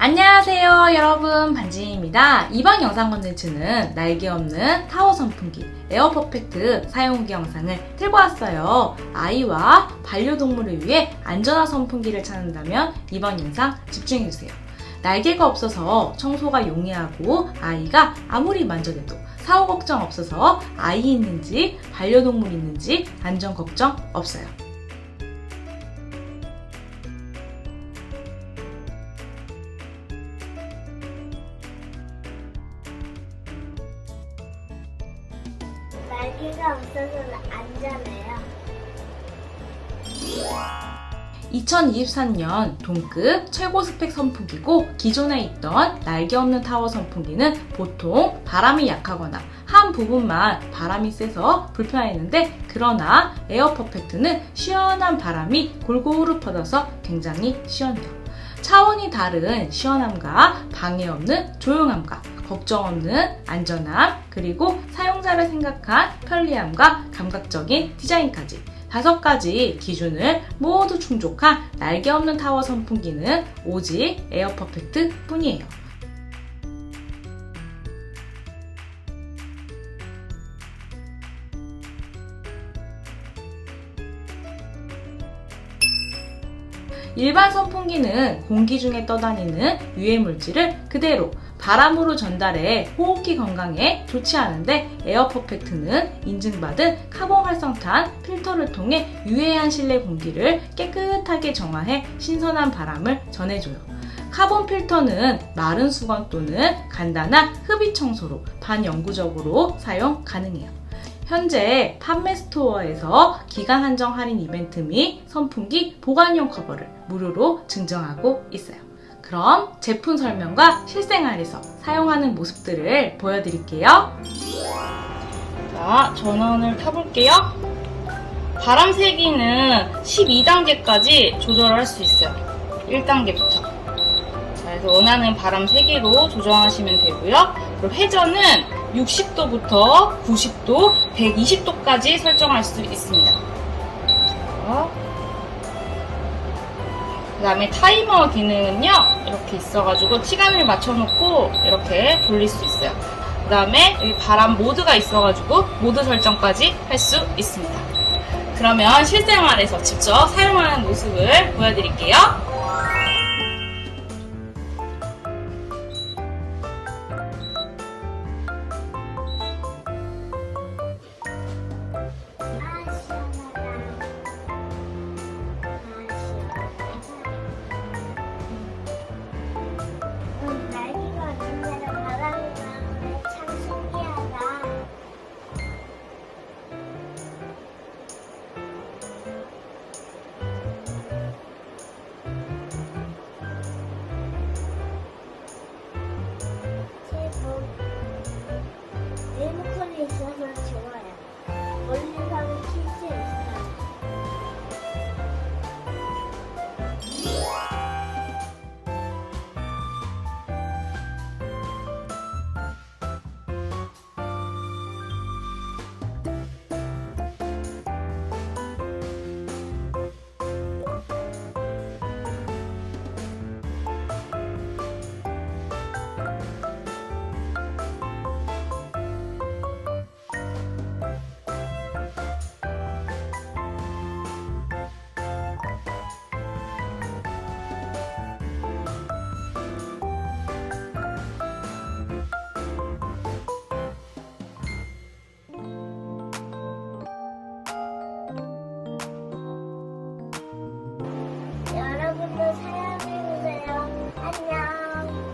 안녕하세요 여러분. 반지입니다. 이번 영상 컨텐츠는 날개 없는 타워 선풍기 에어 퍼펙트 사용 후기 영상을 들고 왔어요. 아이와 반려동물을 위해 안전한 선풍기를 찾는다면 이번 영상 집중해주세요. 날개가 없어서 청소가 용이하고 아이가 아무리 만져대도 사후 걱정 없어서 아이 있는지 반려동물 있는지 안전 걱정 없어요 날개가 없어서는 안전해요. 2024년 동급 최고 스펙 선풍기고 기존에 있던 날개 없는 타워 선풍기는 보통 바람이 약하거나 한 부분만 바람이 세서 불편했는데 그러나 에어 퍼펙트는 시원한 바람이 골고루 퍼져서 굉장히 시원해요. 차원이 다른 시원함과 방해 없는 조용함과 걱정 없는 안전함 그리고 사용자를 생각한 편리함과 감각적인 디자인까지 다섯 가지 기준을 모두 충족한 날개 없는 타워 선풍기는 오직 에어 퍼펙트 뿐이에요. 일반 선풍기는 공기 중에 떠다니는 유해 물질을 그대로 바람으로 전달해 호흡기 건강에 좋지 않은데 에어 퍼펙트는 인증받은 카본 활성탄 필터를 통해 유해한 실내 공기를 깨끗하게 정화해 신선한 바람을 전해줘요. 카본 필터는 마른 수건 또는 간단한 흡입 청소로 반영구적으로 사용 가능해요. 현재 판매 스토어에서 기간 한정 할인 이벤트 및 선풍기 보관용 커버를 무료로 증정하고 있어요. 그럼 제품 설명과 실생활에서 사용하는 모습들을 보여드릴게요. 자, 전원을 타볼게요. 바람 세기는 12단계까지 조절할 수 있어요. 1단계부터. 자, 그래서 원하는 바람 세기로 조정하시면 되고요. 그리고 회전은 60도부터 90도, 120도까지 설정할 수 있습니다. 자, 그 다음에 타이머 기능은요, 이렇게 있어가지고 시간을 맞춰놓고 이렇게 돌릴 수 있어요. 그 다음에 여기 바람 모드가 있어가지고 모드 설정까지 할 수 있습니다. 그러면 실생활에서 직접 사용하는 모습을 보여드릴게요.